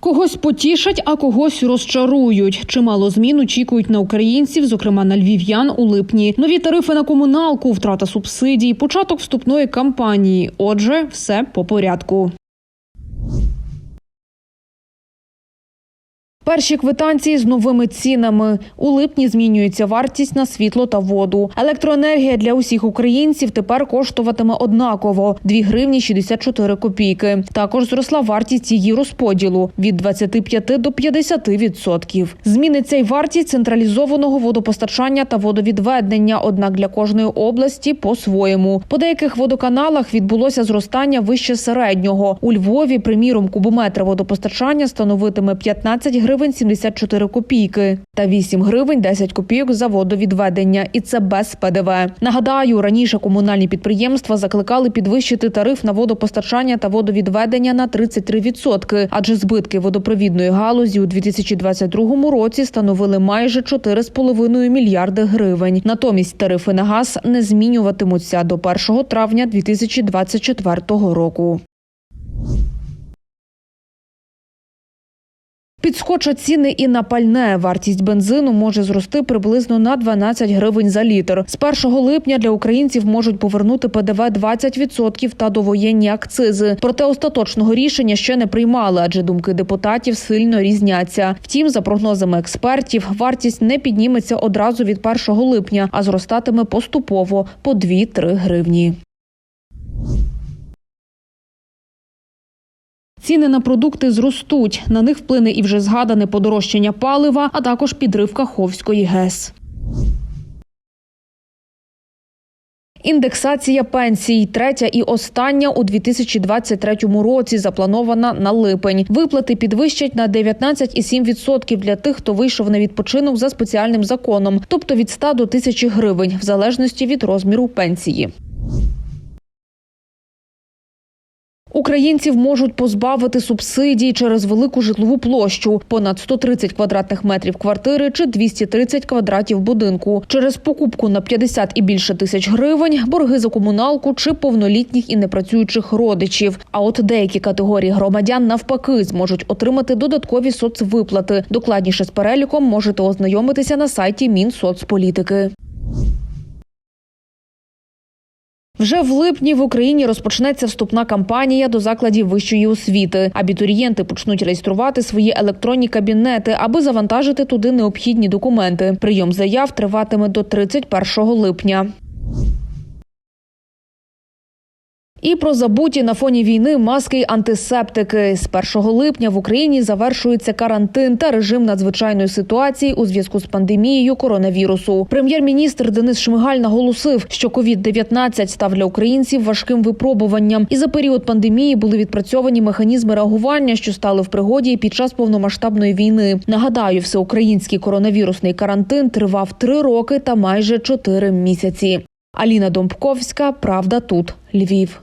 Когось потішать, а когось розчарують. Чимало змін очікують на українців, зокрема на львів'ян у липні. Нові тарифи на комуналку, втрата субсидій, початок вступної кампанії. Отже, все по порядку. Перші квитанції з новими цінами. У липні змінюється вартість на світло та воду. Електроенергія для усіх українців тепер коштуватиме однаково – 2 гривні 64 копійки. Також зросла вартість її розподілу – від 25 до 50 відсотків. Зміниться й вартість централізованого водопостачання та водовідведення, однак для кожної області по-своєму. По деяких водоканалах відбулося зростання вище середнього. У Львові, приміром, кубометр водопостачання становитиме 15 гривень 74 копійки та 8 гривень 10 копійок за водовідведення. І це без ПДВ. Нагадаю, раніше комунальні підприємства закликали підвищити тариф на водопостачання та водовідведення на 33%, адже збитки водопровідної галузі у 2022 році становили майже 4,5 мільярди гривень. Натомість тарифи на газ не змінюватимуться до 1 травня 2024 року. Підскочать ціни і на пальне. Вартість бензину може зрости приблизно на 12 гривень за літр. З 1 липня для українців можуть повернути ПДВ 20% та довоєнні акцизи. Проте остаточного рішення ще не приймали, адже думки депутатів сильно різняться. Втім, за прогнозами експертів, вартість не підніметься одразу від 1 липня, а зростатиме поступово по 2-3 гривні. Ціни на продукти зростуть. На них вплине і вже згадане подорожчання палива, а також підрив Каховської ГЕС. Індексація пенсій, третя і остання у 2023 році, запланована на липень. Виплати підвищать на 19,7% для тих, хто вийшов на відпочинок за спеціальним законом, тобто від 100 до 1000 гривень, в залежності від розміру пенсії. Українців можуть позбавити субсидій через велику житлову площу – понад 130 квадратних метрів квартири чи 230 квадратів будинку. Через покупку на 50 і більше тисяч гривень, борги за комуналку чи повнолітніх і непрацюючих родичів. А от деякі категорії громадян навпаки зможуть отримати додаткові соцвиплати. Докладніше з переліком можете ознайомитися на сайті Мінсоцполітики. Вже в липні в Україні розпочнеться вступна кампанія до закладів вищої освіти. Абітурієнти почнуть реєструвати свої електронні кабінети, аби завантажити туди необхідні документи. Прийом заяв триватиме до 31 липня. І про забуті на фоні війни маски й антисептики. З 1 липня в Україні завершується карантин та режим надзвичайної ситуації у зв'язку з пандемією коронавірусу. Прем'єр-міністр Денис Шмигаль наголосив, що COVID-19 став для українців важким випробуванням, і за період пандемії були відпрацьовані механізми реагування, що стали в пригоді під час повномасштабної війни. Нагадаю, всеукраїнський коронавірусний карантин тривав три роки та майже чотири місяці. Аліна Домбковська, правда, тут Львів.